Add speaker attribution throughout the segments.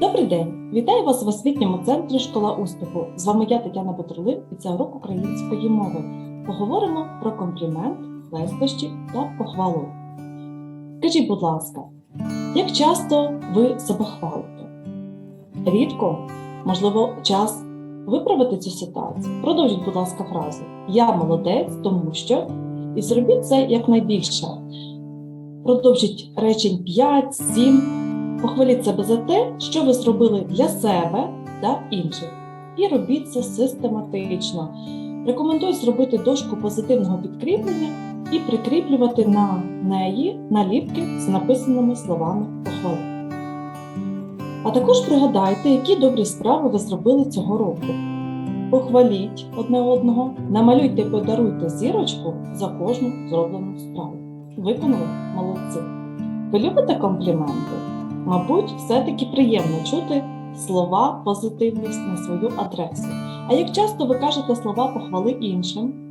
Speaker 1: Добрий день! Вітаю вас в освітньому центрі Школа успіху. З вами я Тетяна Петрулин і це урок української мови. Поговоримо про комплімент, лестощі та похвалу. Скажіть, будь ласка, як часто ви себе хвалите? Рідко, можливо, час виправити цю ситуацію. Продовжіть, будь ласка, фразу. Я молодець, тому що. І зробіть це якнайбільше. Продовжіть речень 5, 7. Похваліть себе за те, що ви зробили для себе та інших. І робіть це систематично. Рекомендую зробити дошку позитивного підкріплення і прикріплювати на неї наліпки з написаними словами похвали. А також пригадайте, які добрі справи ви зробили цього року. Похваліть одне одного, намалюйте і подаруйте зірочку за кожну зроблену справу. Виконали молодці. Ви любите компліменти? Мабуть, все-таки приємно чути слова позитивність на свою адресу. А як часто ви кажете слова похвали іншим?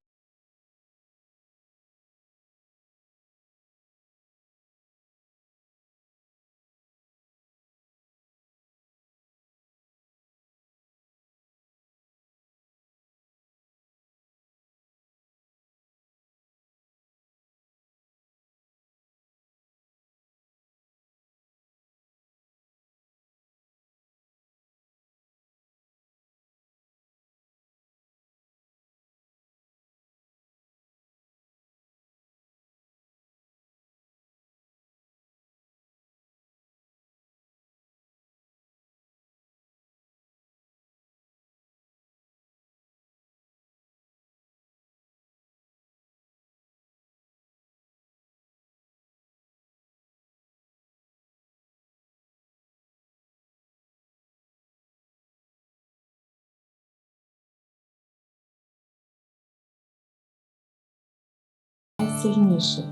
Speaker 1: Найсильніших.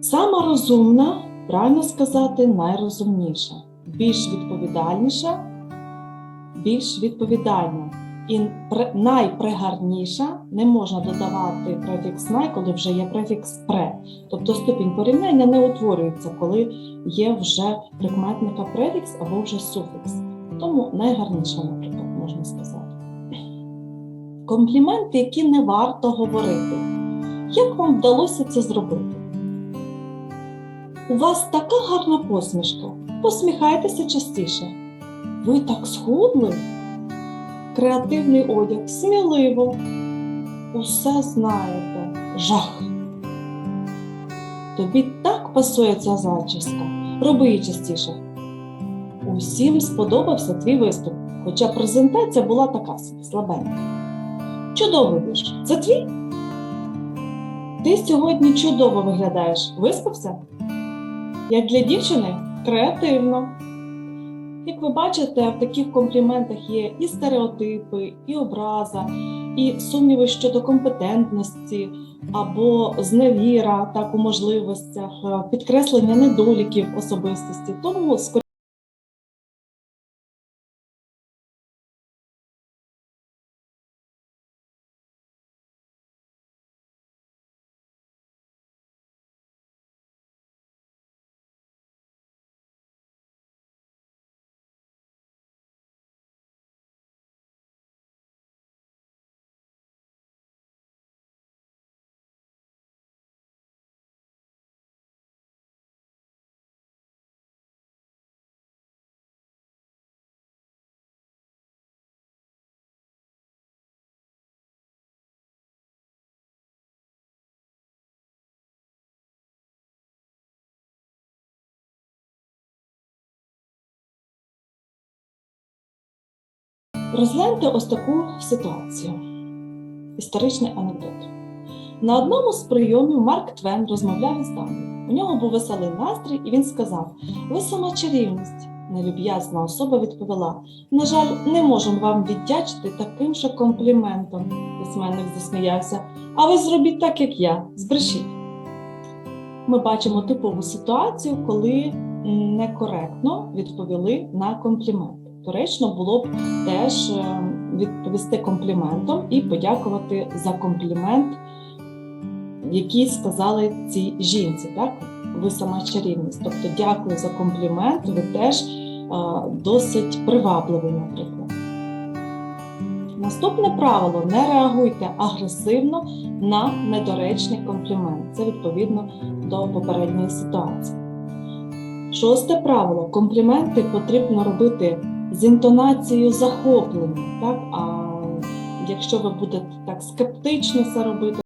Speaker 1: Сама розумна, правильно сказати, найрозумніша, більш відповідальніша, більш відповідальна. І найпригарніша не можна додавати префікс най, коли вже є префікс пре. Тобто ступінь порівняння не утворюється, коли є вже прикметника префікс або вже суфікс. Тому найгарніша, наприклад, можна сказати. Компліменти, які не варто говорити. Як вам вдалося це зробити? У вас така гарна посмішка. Посміхайтеся частіше. Ви так схудли? Креативний одяг, сміливо. Усе знаєте. Жах. Тобі так пасує ця зачіска. Роби її частіше. Усім сподобався твій виступ, хоча презентація була така слабенька. Чудовий вірш. Це твій? Ти сьогодні чудово виглядаєш. Виспався? Як для дівчини креативно. Як ви бачите, в таких компліментах є і стереотипи, і образа, і сумніви щодо компетентності або зневіра так у можливостях, е, підкреслення недоліків особистості. Тому скоріше Розгляньте ось таку ситуацію. Історичний анекдот. На одному з прийомів Марк Твен розмовляв із дамою. У нього був веселий настрій, і він сказав: Ви сама чарівність. Нелюб'язна особа відповіла: На жаль, не можемо вам віддячити таким же компліментом. Письменник засміявся. А ви зробіть так, як я, збрешіть. Ми бачимо типову ситуацію, коли некоректно відповіли на комплімент. Доречно було б теж е, відповісти компліментом і подякувати за комплімент, який сказали цій жінці. Так? ви сама чарівність. Тобто, дякую за комплімент, ви теж а, досить привабливий, наприклад. Наступне правило: не реагуйте агресивно на недоречний комплімент. Це відповідно до попередньої ситуації. Шосте правило: компліменти потрібно робити з інтонацією захоплення. Так? А якщо ви будете так скептично це робити,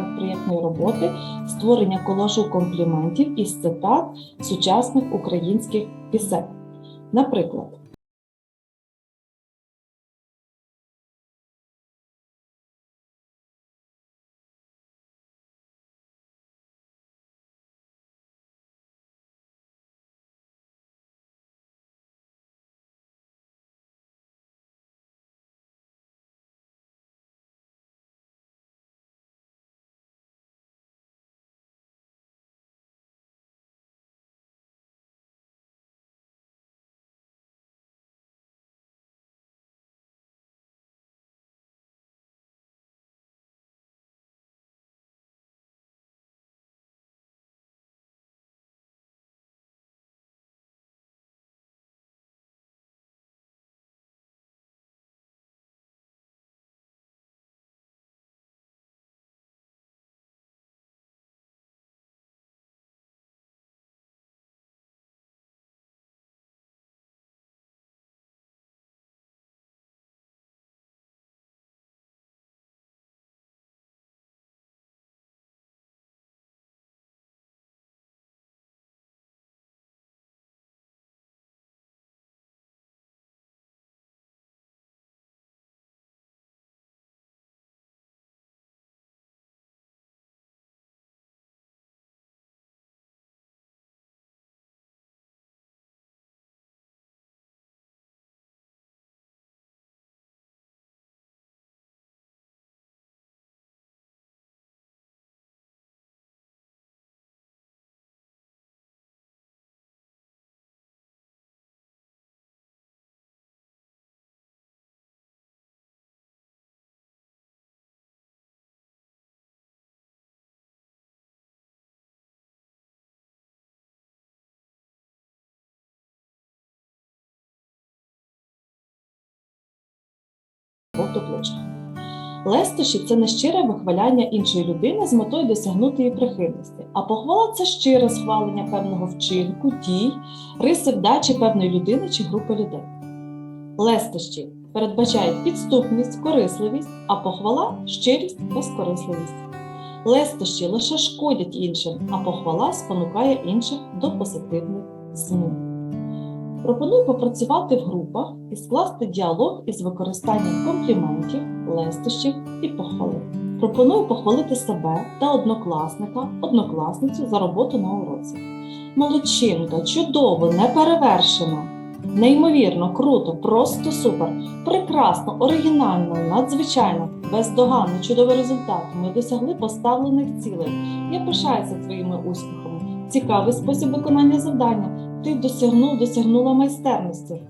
Speaker 1: проєктної роботи створення колажу компліментів із цитат сучасних українських пісень. Наприклад, жовтоплечка. Лестощі це нещире вихваляння іншої людини з метою досягнути її прихильності. А похвала це щире схвалення певного вчинку, дій, риси вдачі певної людини чи групи людей. Лестощі передбачають підступність, корисливість, а похвала щирість, безкорисливість. Лестощі лише шкодять іншим, а похвала спонукає інших до позитивних змін. Пропоную попрацювати в групах і скласти діалог із використанням компліментів, лестощів і похвали. Пропоную похвалити себе та однокласника, однокласницю за роботу на уроці. Молодчинка, чудово, неперевершено, неймовірно, круто, просто супер, прекрасно, оригінально, надзвичайно, бездоганно, чудовий результат. Ми досягли поставлених цілей. Я пишаюся твоїми успіхами. Цікавий спосіб виконання завдання ти досягнув, досягнула майстерності.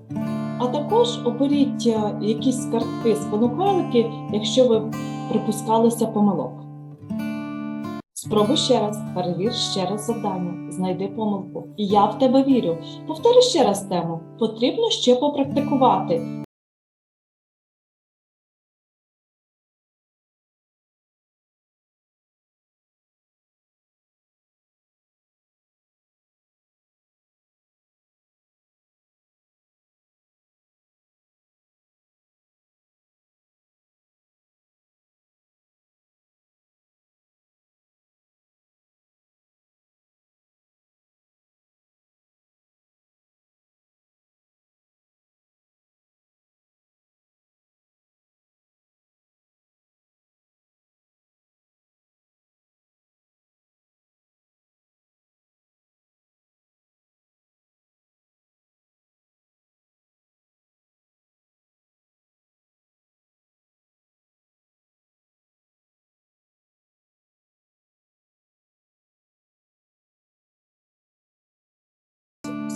Speaker 1: А також оберіть е, якісь картки спонукалики, якщо ви припускалися помилок. Спробуй ще раз, перевір ще раз завдання, знайди помилку. І я в тебе вірю. Повтори ще раз тему. Потрібно ще попрактикувати.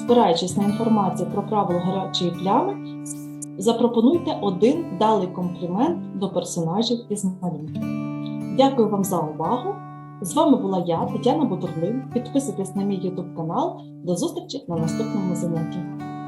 Speaker 1: Спираючись на інформацію про правила гарячої плями, запропонуйте один далий комплімент до персонажів із малюнку. Дякую вам за увагу! З вами була я, Тетяна Бутурлин. Підписуйтесь на мій YouTube канал. До зустрічі на наступному занятті.